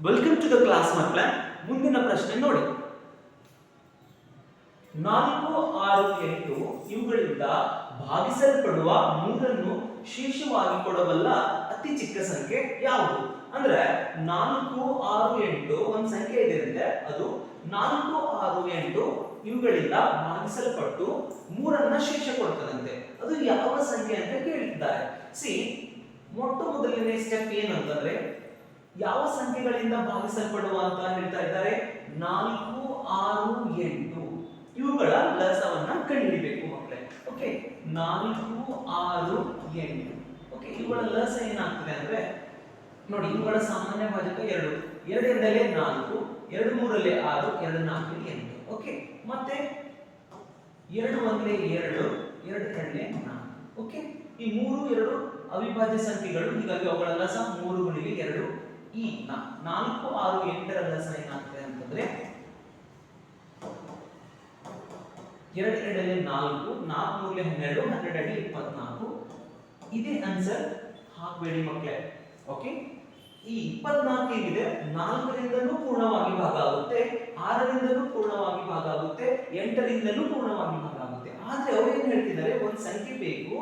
Welcome to the class ಮಕ್ಕಳ. ಮುಂದಿನ ಪ್ರಶ್ನೆ ನೋಡಿ. ನಾಲ್ಕು, ಆರು, ಎಂಟು ಇವುಗಳಿಂದ ಭಾಗಿಸಲ್ಪಡುವ ಮೂರನ್ನು ಶೇಷವಾಗಿ ಕೊಡಬಲ್ಲ ಅತಿ ಚಿಕ್ಕ ಸಂಖ್ಯೆ ಯಾವುದು? ಅಂದ್ರೆ ನಾಲ್ಕು, ಆರು, ಎಂಟು ಒಂದು ಸಂಖ್ಯೆ ಇದೆ ಅದು ನಾಲ್ಕು, ಆರು, ಎಂಟು ಇವುಗಳಿಂದ ಭಾಗಿಸಲ್ಪಟ್ಟು ಮೂರನ್ನ ಶೇಷ ಕೊಡ್ತದಂತೆ. ಅದು ಯಾವ ಸಂಖ್ಯೆ ಅಂತ ಕೇಳಿದ್ದಾರೆ ಸಿ ಮೊಟ್ಟ ಮೊದಲನೇ ಸ್ಟೆಪ್ ಏನಂತಂದ್ರೆ ಯಾವ ಸಂಖ್ಯೆಗಳಿಂದ ಭಾಗಿಸಲ್ಪಡುವ ಅಂತ ಹೇಳ್ತಾ ಇದ್ದಾರೆ? ನಾಲ್ಕು, ಆರು, ಎಂಟು. ಇವುಗಳ ಲಸವನ್ನ ಕಂಡುಹಿಡಿಬೇಕು ಮಕ್ಕಳೇ. ಓಕೆ ನಾಲ್ಕು, ಆರು, ಎಂಟು. ಓಕೆ ಇವುಗಳ ಲಸ ಏನಾಗ್ತದೆ ಅಂದ್ರೆ, ನೋಡಿ, ಇವುಗಳ ಸಾಮಾನ್ಯ ಭಾಜಕ ಎರಡು. ಎರಡರಿಂದಲೇ ನಾಲ್ಕು, ಎರಡು ಮೂರಲ್ಲೇ ಆರು, ಎರಡು ನಾಲ್ಕು, ಎಂಟು. ಓಕೆ ಮತ್ತೆ ಎರಡು ಒಂದಲೇ ಎರಡು ಎರಡು ಎರಡನೇ ನಾಲ್ಕು. ಓಕೆ ಈ ಮೂರು, ಎರಡು ಅವಿಭಾಜ್ಯ ಸಂಖ್ಯೆಗಳು, ಹೀಗಾಗಿ ಅವುಗಳ ಲಸ ಮೂರು ನಾಲ್ಕು ಆರು ಎಂಟರ ಲಸ ಏನಾಗ್ತದೆ ಅಂತಂದ್ರೆ ಎರಡು ಎರಡಲ್ಲಿ ನಾಲ್ಕು ನಾಲ್ಕು ಮೂರಲೆ ಹನ್ನೆರಡು, ಹನ್ನೆರಡಲ್ಲಿ ಇಪ್ಪತ್ನಾಲ್ಕು. ಇದೇ ಆನ್ಸರ್ ಹಾಕ್ಬೇಡಿ ಮಕ್ಕಳೇ ಓಕೆ ಈ ಇಪ್ಪತ್ನಾಲ್ಕು ಏನಿದೆ? ನಾಲ್ಕರಿಂದಲೂ ಪೂರ್ಣವಾಗಿ ಭಾಗ ಆಗುತ್ತೆ ಆರರಿಂದಲೂ ಪೂರ್ಣವಾಗಿ ಭಾಗ ಆಗುತ್ತೆ ಎಂಟರಿಂದಲೂ ಪೂರ್ಣವಾಗಿ ಭಾಗ ಆಗುತ್ತೆ ಆದ್ರೆ ಅವ್ರು ಏನ್ ಹೇಳ್ತಿದ್ದಾರೆ? ಒಂದು ಸಂಖ್ಯೆ ಬೇಕು.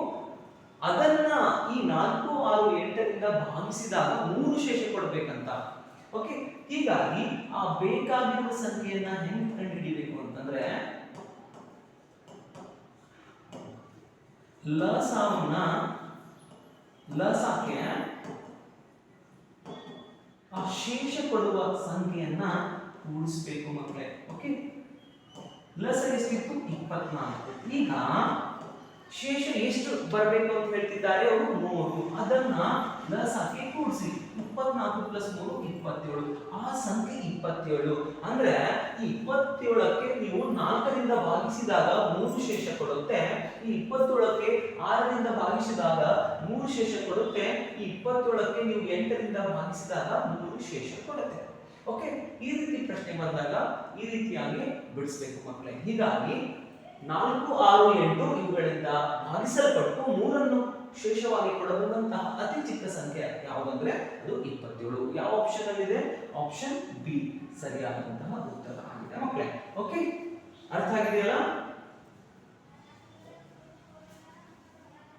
ಅದನ್ನ ಈ ನಾಲ್ಕು, ಆರು, ಎಂಟರಿಂದ ಭಾಗಿಸಿದಾಗ ಮೂರು ಶೇಷ ಓಕೆ ಹೀಗಾಗಿ ಆ ಬೇಕಾಗಿರುವ ಸಂಖ್ಯೆಯನ್ನ ಹೆಂಗ್ ಕಂಡುಹಿಡಿಯಬೇಕು ಅಂತಂದ್ರೆ ಲಸವನ್ನ ಲಸಕ್ಕೆ ಆ ಶೇಷ ಕೊಡುವ ಸಂಖ್ಯೆಯನ್ನ ಕೂಡಿಸ್ಬೇಕು ಮಕ್ಕಳೇ. ಓಕೆ ಲಸ ಎಷ್ಟಿತ್ತು? ಇಪ್ಪತ್ನಾಲ್ಕು. ಈಗ ಶೇಷ ಎಷ್ಟು ಬರಬೇಕು ಅಂತ ಹೇಳ್ತಿದ್ದಾರೆ ಅವರು ಮೂರು. ಅದನ್ನ ಲಸಕ್ಕೆ ಕೂಡಿಸಿ. ಇಪ್ಪತ್ನಾಲ್ಕು ಪ್ಲಸ್ ಮೂರು, ಇಪ್ಪತ್ತೇಳು. ಆ ಸಂಖ್ಯೆ ಇಪ್ಪತ್ತೇಳು. ಅಂದ್ರೆ ಈ ಇಪ್ಪತ್ತೇಳಕ್ಕೆ ನೀವು ನಾಲ್ಕರಿಂದ ಭಾಗಿಸಿದಾಗ ಮೂರು ಶೇಷ ಕೊಡುತ್ತೆ. ಈ ಇಪ್ಪತ್ತೇಳಕ್ಕೆ ಆರರಿಂದ ಭಾಗಿಸಿದಾಗ ಮೂರು ಶೇಷ ಕೊಡುತ್ತೆ. ಈ ಇಪ್ಪತ್ತೇಳಕ್ಕೆ ನೀವು ಎಂಟರಿಂದ ಭಾಗಿಸಿದಾಗ ಮೂರು ಶೇಷ ಕೊಡುತ್ತೆ. ಓಕೆ ಈ ರೀತಿ ಪ್ರಶ್ನೆ ಬಂದಾಗ ಈ ರೀತಿಯಾಗಿ ಬಿಡಿಸ್ಬೇಕು ಮಕ್ಕಳೇ. ಹೀಗಾಗಿ ನಾಲ್ಕು ಆರು ಎಂಟು ಇವುಗಳಿಂದ ಭಾಗಿಸಲ್ಪಟ್ಟು ಮೂರನ್ನು ಶೇಷವಾಗಿ ಕೊಡಬಹುದಂತಹ ಅತಿ ಚಿಕ್ಕ ಸಂಖ್ಯೆ ಯಾವುದಂದ್ರೆ ಅದು ಇಪ್ಪತ್ತೇಳು. ಯಾವ ಆಪ್ಷನ್ ಅಲ್ಲಿ ಇದೆ ಆಪ್ಷನ್ ಬಿ ಸರಿಯಾದಂತಹ ಉತ್ತರ ಆಗಿದೆ ಮಕ್ಕಳೇ. ಓಕೆ ಅರ್ಥ ಆಗಿದೆಯಲ್ಲ?